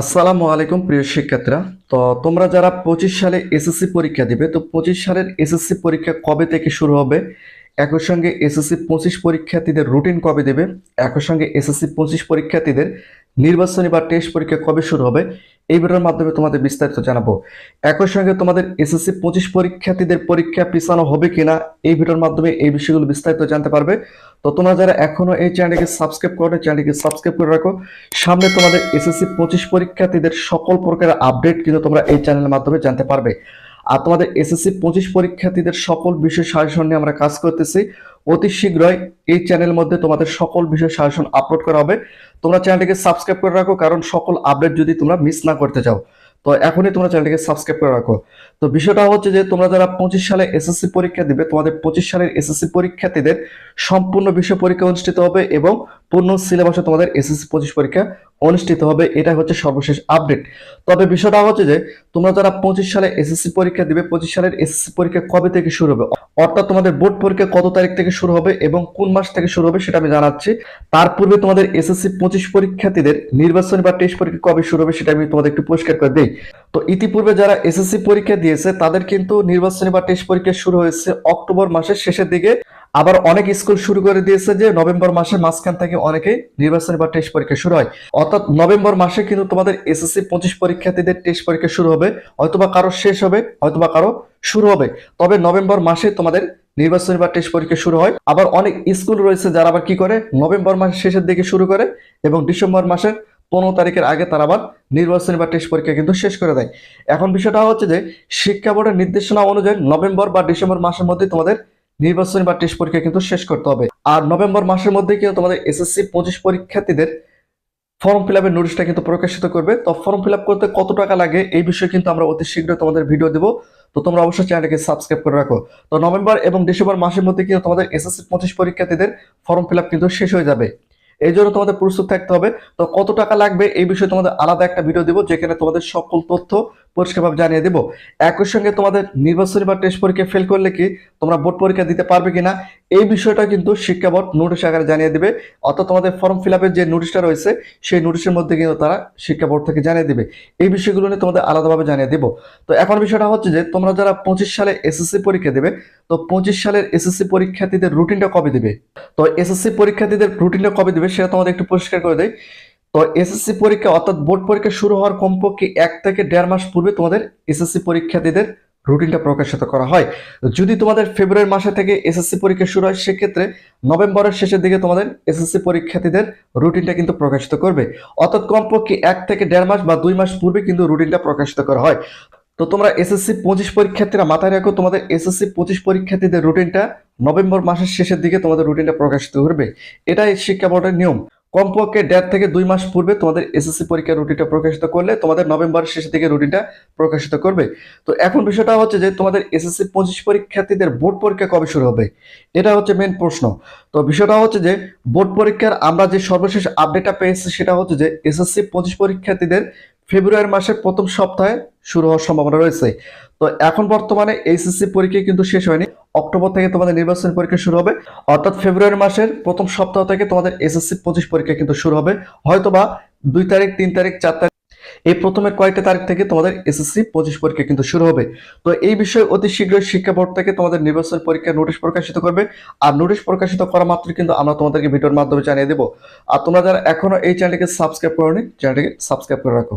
আসসালামু আলাইকুম প্রিয় শিক্ষার্থীরা। তো তোমরা যারা পঁচিশ সালে এসএসসি পরীক্ষা দিবে, তো পঁচিশ সালের এসএসসি পরীক্ষা কবে থেকে শুরু হবে? একই সঙ্গে এসএসসি পঁচিশ পরীক্ষার্থীদের রুটিন কবে দেবে? একই সঙ্গে এসএসসি পঁচিশ পরীক্ষার্থীদের নির্বাচনী বা টেস্ট পরীক্ষা কবে শুরু হবে? এই ভিডিওর মাধ্যমে তোমাদের বিস্তারিত জানাব। একই সঙ্গে তোমাদের এসএসসি পঁচিশ পরীক্ষার্থীদের পরীক্ষা পিছানো হবে কিনা, এই ভিডিওর মাধ্যমে এই বিষয়গুলো বিস্তারিত জানতে পারবে। তো তোমরা যারা এখনও এই চ্যানেলকে সাবস্ক্রাইব করো চ্যানেলকে সাবস্ক্রাইব করে রাখো। সামনে তোমাদের এসএসসি পঁচিশ পরীক্ষার্থীদের সকল প্রকারের আপডেট কিন্তু তোমরা এই চ্যানেলের মাধ্যমে জানতে পারবে। আর তোমাদের এসএসসি পঁচিশ পরীক্ষার্থীদের সকল বিষয় সাজেশন নিয়ে আমরা কাজ করতেছি। অতি শীঘ্রই এই চ্যানেলের মধ্যে তোমাদের সকল বিষয় সাজেশন আপলোড করা হবে। তোমরা চ্যানেলটিকে সাবস্ক্রাইব করে রাখো, কারণ সকল আপডেট যদি তোমরা মিস না করতে চাও, তো এখনই তোমরা চ্যানেলটিকে সাবস্ক্রাইব করে রাখো। তো বিষয়টা হচ্ছে যে, তোমরা যারা পঁচিশ সালে এসএসসি পরীক্ষা দিবে, তোমাদের পঁচিশ সালের এসএসসি পরীক্ষার্থীদের সম্পূর্ণ বিষয় পরীক্ষা অনুষ্ঠিত হবে এবং পূর্ণ সিলেবাসে তোমাদের এসএসসি পঁচিশ পরীক্ষা অনুষ্ঠিত হবে এটা হচ্ছে সর্বশেষ আপডেট তবে বিষয়টা হচ্ছে যে, তোমরা যারা পঁচিশ সালে এসএসসি পরীক্ষা দিবে, পঁচিশ সালের এসএসসি পরীক্ষা কবে থেকে শুরু হবে? অর্থাৎ তোমাদের বোর্ড পরীক্ষা কত তারিখ থেকে শুরু হবে এবং কোন মাস থেকে শুরু হবে সেটা আমি জানাচ্ছি। তার পূর্বে তোমাদের এসএসসি পঁচিশ পরীক্ষার্থীদের নির্বাচনী বা টেস্ট পরীক্ষা কবে শুরু হবে সেটা আমি তোমাদের একটু পরিষ্কার করে দিই। তো ইতিপূর্বে যারা এসএসসি পরীক্ষা দিয়েছে, তাদের কিন্তু নির্বাচনী বা টেস্ট পরীক্ষা শুরু হয়েছে অক্টোবর মাসের শেষের দিকে। আবার অনেক স্কুল শুরু করে দিয়েছে যে নভেম্বর মাসের মাঝখান থেকে অনেকে নির্বাচনী বা টেস্ট পরীক্ষা শুরু হয়। অর্থাৎ নভেম্বর মাসে কিন্তু তোমাদের এসএসসি পঁচিশ পরীক্ষার্থীদের টেস্ট পরীক্ষা শুরু হবে। হয়তোবা কারও শেষ হবে, হয়তোবা কারও শুরু হবে। তবে নভেম্বর মাসে তোমাদের নির্বাচনী বা টেস্ট পরীক্ষা শুরু হয়। আবার অনেক স্কুল রয়েছে যারা আবার কি করে? নভেম্বর মাসের শেষের দিকে শুরু করে এবং ডিসেম্বর মাসের পনেরো তারিখের আগে তারা আবার নির্বাচনী বা টেস্ট পরীক্ষা কিন্তু শেষ করে দেয়। এখন বিষয়টা হচ্ছে যে শিক্ষা বোর্ডের নির্দেশনা অনুযায়ী নভেম্বর বা ডিসেম্বর মাসের মধ্যে তোমাদের নির্বাচনী বা টেস্ট পরীক্ষা কিন্তু শেষ করতে হবে। আর নভেম্বর মাসের মধ্যে কিন্তু তোমাদের এসএসসি পঁচিশ পরীক্ষার্থীদের ফর্ম ফিল আপের নোটিশটা কিন্তু প্রকাশিত করবে। তো ফর্ম ফিল আপ করতে কত টাকা লাগে এই বিষয়ে কিন্তু আমরা অতি শীঘ্র তোমাদের ভিডিও দেবো। তো তোমরা অবশ্যই চ্যানেলটাকে সাবস্ক্রাইব করে রাখো। তো নভেম্বর এবং ডিসেম্বর মাসের মধ্যে কিন্তু তোমাদের এসএসসি পঁচিশ পরীক্ষার্থীদের ফর্ম ফিল আপ কিন্তু শেষ হয়ে যাবে। এই জন্য তোমাদের প্রস্তুত থাকতে হবে। তো কত টাকা লাগবে এই বিষয়ে তোমাদের আলাদা একটা ভিডিও দেবো, যেখানে তোমাদের সকল তথ্য পরিষ্কারভাবে জানিয়ে দেবো। একই সঙ্গে তোমাদের নির্বাচনী বা টেস্ট পরীক্ষা ফেল করলে কি তোমরা বোর্ড পরীক্ষা দিতে পারবে কিনা? এই বিষয়টা কিন্তু শিক্ষা বোর্ড নোটিশ আকারে জানিয়ে দেবে। অর্থাৎ তোমাদের ফর্ম ফিল যে নোটিশটা রয়েছে, সেই নোটিশের মধ্যে কিন্তু তারা শিক্ষা বোর্ড থেকে জানিয়ে দেবে। এই বিষয়গুলো নিয়ে তোমাদের আলাদাভাবে জানিয়ে দেবো। তো এখন বিষয়টা হচ্ছে যে, তোমরা যারা পঁচিশ সালে এসএসসি পরীক্ষা দেবে, তো পঁচিশ সালের এসএসসি পরীক্ষার্থীদের রুটিনটা কবে দেবে? তো এসএসসি পরীক্ষার্থীদের রুটিনটা কবে দেবে, সেটা তোমাদের একটু পরিষ্কার করে দেয় তো এসএসসি পরীক্ষা, অর্থাৎ বোর্ড পরীক্ষা শুরু হওয়ার কমপক্ষে এক থেকে দেড় মাস পূর্বে তোমাদের এসএসসি পরীক্ষার্থীদের রুটিনটা প্রকাশিত করা হয়। যদি তোমাদের ফেব্রুয়ারি মাসে থেকে এসএসসি পরীক্ষা শুরু হয়, সেক্ষেত্রে নভেম্বরের শেষের দিকে তোমাদের এসএসসি পরীক্ষার্থীদের রুটিনটা কিন্তু প্রকাশিত করবে। অর্থাৎ কমপক্ষে এক থেকে দেড় মাস বা দুই মাস পূর্বে কিন্তু রুটিনটা প্রকাশিত করা হয়। তো তোমরা এসএসসি পঁচিশ পরীক্ষার্থীরা মাথায় রাখো, তোমাদের এসএসসি পঁচিশ পরীক্ষার্থীদের রুটিনটা নভেম্বর মাসের শেষের দিকে তোমাদের রুটিনটা প্রকাশিত করবে। এটাই শিক্ষা বোর্ডের নিয়ম। কমপক্ষে ডেট থেকে দুই মাস পূর্বে তোমাদের এসএসসি পরীক্ষার রুটিনটা প্রকাশিত করলে তোমাদের নভেম্বরের শেষের দিকে রুটিনটা প্রকাশিত করবে। তো এখন বিষয়টা হচ্ছে যে তোমাদের এসএসসি পঁচিশ পরীক্ষার্থীদের বোর্ড পরীক্ষা কবে শুরু হবে? এটা হচ্ছে মেন প্রশ্ন। তো বিষয়টা হচ্ছে যে বোর্ড পরীক্ষার আমরা যে সর্বশেষ আপডেটটা পেয়েছি সেটা হচ্ছে যে এসএসসি পঁচিশ পরীক্ষার্থীদের ফেব্রুয়ারি মাসের প্রথম সপ্তাহে শুরু হওয়ার সম্ভাবনা রয়েছে। তো এখন বর্তমানে এইচএসসি পরীক্ষা কিন্তু শেষ হয়নি। অক্টোবর থেকে তোমাদের নির্বাচনী পরীক্ষা শুরু হবে। অর্থাৎ ফেব্রুয়ারি মাসের প্রথম সপ্তাহ থেকে তোমাদের এসএসসি পঁচিশ পরীক্ষা কিন্তু শুরু হবে। হয়তোবা দুই তারিখ, তিন তারিখ, চার তারিখ, এই প্রথমের কয়েকটা তারিখ থেকে তোমাদের এসএসসি পঁচিশ পরীক্ষা কিন্তু শুরু হবে। তো এই বিষয়ে অতি শীঘ্রই শিক্ষা বোর্ড থেকে তোমাদের নির্বাচন পরীক্ষা নোটিশ প্রকাশিত করবে। আর নোটিশ প্রকাশিত করা মাত্র কিন্তু আমরা তোমাদেরকে ভিডিওর মাধ্যমে জানিয়ে দেবো। আর তোমরা যারা এখনও এই চ্যানেলটিকে সাবস্ক্রাইব করোনি, চ্যানেলটিকে সাবস্ক্রাইব করে রাখো।